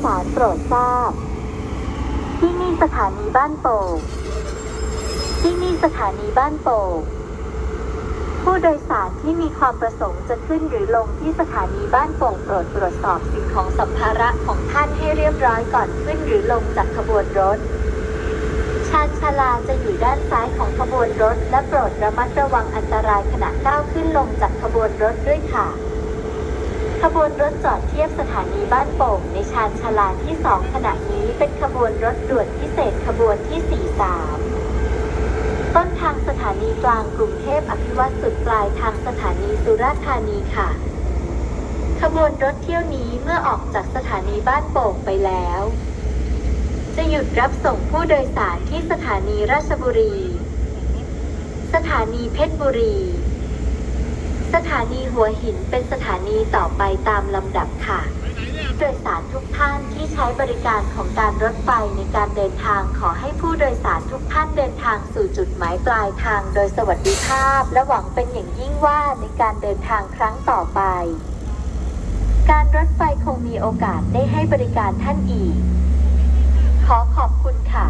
โปรดที่นี่สถานีบ้านโป่งที่นี่สถานีบ้านโป่งผู้โดยสารที่มีความประสงค์จะขึ้นหรือลงที่สถานีบ้านโป่งโปรดตรวจสอบสิ่งของสัมภาระของท่านให้เรียบร้อยก่อนขึ้นหรือลงจากขบวนรถ ชานชาลาจะอยู่ด้านซ้ายของขบวนรถ และโปรดระมัดระวังอันตรายขณะก้าวขึ้นลงจากขบวนรถด้วยค่ะ ขบวนรถจอดเทียบสถานีบ้านโป่งในชานชาลาที่ 2 ขณะนี้เป็นขบวนรถด่วนพิเศษขบวนที่ 43 ต้นทางสถานีกลางกรุงเทพอภิวัตสุดปลายทางสถานีสุราษฎร์ธานีค่ะ ขบวนรถเที่ยวนี้เมื่อออกจากสถานีบ้านโป่งไปแล้ว จะหยุดรับส่งผู้โดยสารที่สถานีราชบุรี สถานีเพชรบุรี สถานีหัวหินเป็นสถานีต่อไปตามลำดับค่ะ โดยสารทุกท่านที่ใช้บริการของการรถไฟในการเดินทางขอให้ผู้โดยสารทุกท่านเดินทางสู่จุดหมายปลายทางโดยสวัสดิภาพ และหวังเป็นอย่างยิ่งว่าในการเดินทางครั้งต่อไป การรถไฟคงมีโอกาสได้ให้บริการท่านอีก ขอขอบคุณค่ะ